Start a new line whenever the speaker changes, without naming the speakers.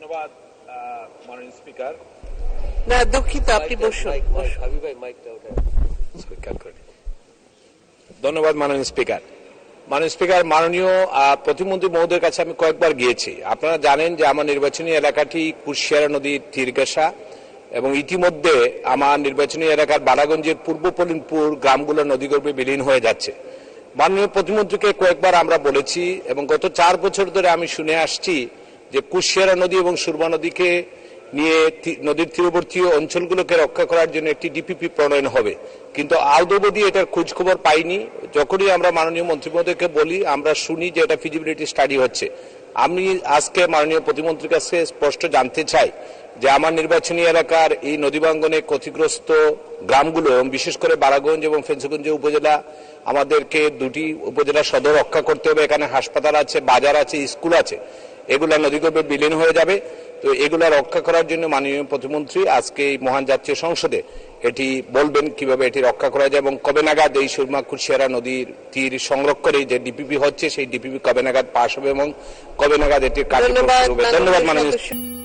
ধন্যবাদ মাননীয় স্পিকার।
না দুঃখিত আপনি বসুন বসুন।
ভাই মাইকটা ওঠে
স্পিকার ধন্যবাদ মাননীয় স্পিকার। মাননীয় স্পিকার মাননীয় প্রতিমন্ত্রী মহোদয়ের কাছে আমি কয়েকবার গিয়েছি। আপনারা জানেন যে আমার নির্বাচনী এলাকাটি কুশিয়ারা নদীর তীরগাছা এবং ইতিমধ্যে আমার নির্বাচনী এলাকার বারাগঞ্জের পূর্ব পলিনপুর গ্রামগুলো নদীগর্ভে বিলীন হয়ে যাচ্ছে। মাননীয় প্রতিমন্ত্রীকে কয়েকবার আমরা বলেছি এবং গত চার বছর ধরে আমি শুনে আসছি যে কুশিয়ারা নদী এবং সুরমা নদীকে নিয়ে নদীর তীরবর্তী অঞ্চলগুলোকে রক্ষা করার জন্য একটি ডিপিপি প্রণয়ন হবে। কিন্তু আদবদি এটার খোঁজখবর পাইনি। যখনই আমরা মাননীয় মন্ত্রী মহোদয়কে বলি, আমরা শুনি যে এটা ফিজিবিলিটি স্টাডি হচ্ছে। আমি আজকে মাননীয় প্রতিমন্ত্রীর কাছে স্পষ্ট জানতে চাই যে আমার নির্বাচনী এলাকার এই নদীবাঙ্গনে ক্ষতিগ্রস্ত গ্রামগুলো এবং বিশেষ করে বারাগঞ্জ এবং ফেন্সগঞ্জ উপজেলা, আমাদেরকে দুটি উপজেলা সদর রক্ষা করতে হবে। এখানে হাসপাতাল আছে, বাজার আছে, স্কুল আছে। এগুলা নদীগর্ভে বিলীন হয়ে যাবে। তো এগুলা রক্ষা করার জন্য মাননীয় প্রতিমন্ত্রী আজকে এই মহান জাতীয় সংসদে এটি বলবেন কীভাবে এটি রক্ষা করা যায় এবং কবে নাগাদ এই সুরমা কুশিয়ারা নদীর তীর সংরক্ষণে যে ডিপিপি হচ্ছে সেই ডিপিপি কবে নাগাদ পাশ হবে এবং কবে নাগাদ এটি কার্যক্রম
ধন্যবাদ
শুরু হবে। ধন্যবাদ মাননীয়।